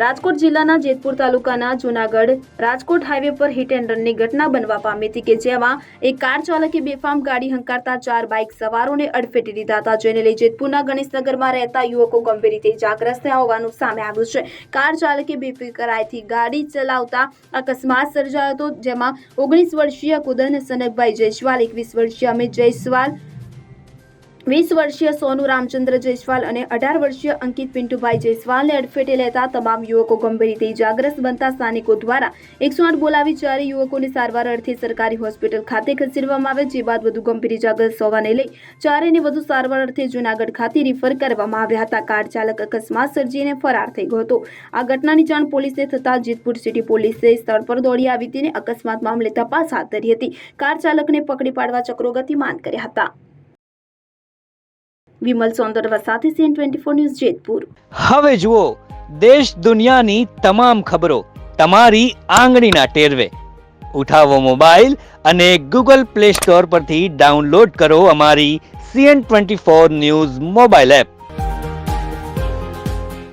રાજકોટ જિલ્લાના જેતપુર તાલુકાના જૂનાગઢ રાજકોટ હાઈવે પર હિટ એન્ડ રનની ઘટના બનવા પામી હતી કે જેમાં એક કાર ચાલકે બેફામ ગાડી હંકારતા ચાર બાઇક સવારોને અડફેટી લીધા હતા. જેને લઈ જેતપુરના ગણેશનગરમાં રહેતા યુવકો ગંભીર રીતે ઇજાગ્રસ્ત હોવાનું સામે આવ્યું છે. કાર ચાલકે બેફિકરાઈથી ગાડી ચલાવતા અકસ્માત સર્જાયો હતો, જેમાં ઓગણીસ વર્ષીય કુદન સનકભાઈ જયસ્વાલ, એકવીસ વર્ષીય અમિત જયસ્વાલ વીસ વર્ષીય સોનુ રામચંદ્ર જયસ્વાલ અને અઢાર વર્ષીય અંકિત પિન્ટુભાઈ જયસ્વાલને અડફેટે લેતા તમામ યુવકો ગંભીર રીતે ઇજાગ્રસ્ત બનતા સ્થાનિકો દ્વારા એકસો આઠ બોલાવી ચારે યુવકોને સારવાર અર્થે સરકારી હોસ્પિટલ ખાતે ખસેડવામાં આવે, જે બાદ વધુ ગંભીર ઇજાગ્રસ્ત હોવાને લઈ ચારેને વધુ સારવાર અર્થે જૂનાગઢ ખાતે રિફર કરવામાં આવ્યા હતા. કાર ચાલક અકસ્માત સર્જીને ફરાર થઈ ગયો હતો. આ ઘટનાની જાણ પોલીસને થતાં જેતપુર સિટી પોલીસે સ્થળ પર દોડી આવી હતી અને અકસ્માત મામલે તપાસ હાથ ધરી હતી. કાર ચાલકને પકડી પાડવા ચક્રો ગતિમાન કર્યા હતા. વિમલ સોંદરવા સાથે CN twenty four news Jetpur. હવે જુઓ, દેશ દુનિયાની તમામ ખબરો તમારી આંગળીના ટેરવે. ઉઠાવો મોબાઈલ અને ગૂગલ પ્લે સ્ટોર પરથી ડાઉનલોડ કરો અમારી CN twenty four news mobile app.